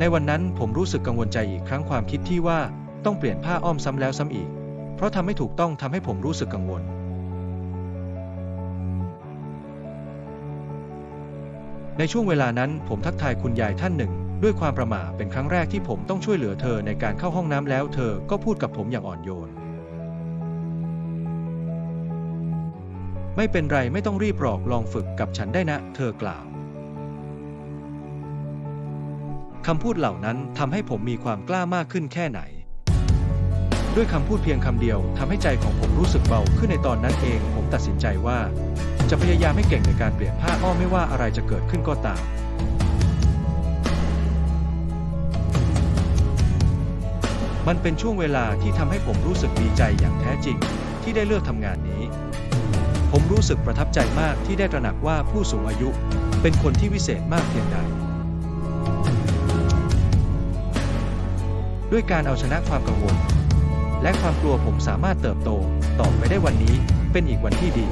ในวันนั้นผมรู้สึกกังวลใจอีกครั้งความคิดที่ว่าต้องเปลี่ยนผ้าอ้อมซ้ำแล้วซ้ำอีก เพราะทำไม่ถูกต้องทำให้ผมรู้สึกกังวล ในช่วงเวลานั้นผมทักทายคุณยายท่านหนึ่ง ด้วยความประหม่าเป็นครั้งแรกที่ผมต้องช่วยเหลือเธอในการเข้าห้องน้ำแล้ว เธอก็พูดกับผมอย่างอ่อนโยน ไม่เป็นไรไม่ต้องรีบหรอกลองฝึกกับฉันได้นะ เธอกล่าว คำพูดเหล่านั้นทำให้ผมมีความกล้ามากขึ้นแค่ไหน ด้วยคำพูดเพียงคำเดียวทำให้ใจของผมรู้สึกเบาขึ้นในตอนนั้นเอง ผมตัดสินใจว่า จะพยายามให้เก่งในการเปลี่ยนผ้าอ้อมไม่ว่าอะไรจะเกิดขึ้นก็ตามมันเป็นช่วงเวลาที่ทำให้ผมรู้สึกดีใจอย่างแท้จริง ที่ได้เลือกทำงานนี้ ผมรู้สึกประทับใจมากที่ได้ตระหนักว่าผู้สูงอายุ เป็นคนที่วิเศษมากเพียงใด ด้วยการเอาชนะความกังวล และความกลัวผมสามารถเติบโตต่อไปได้วันนี้เป็นอีกวันที่ดี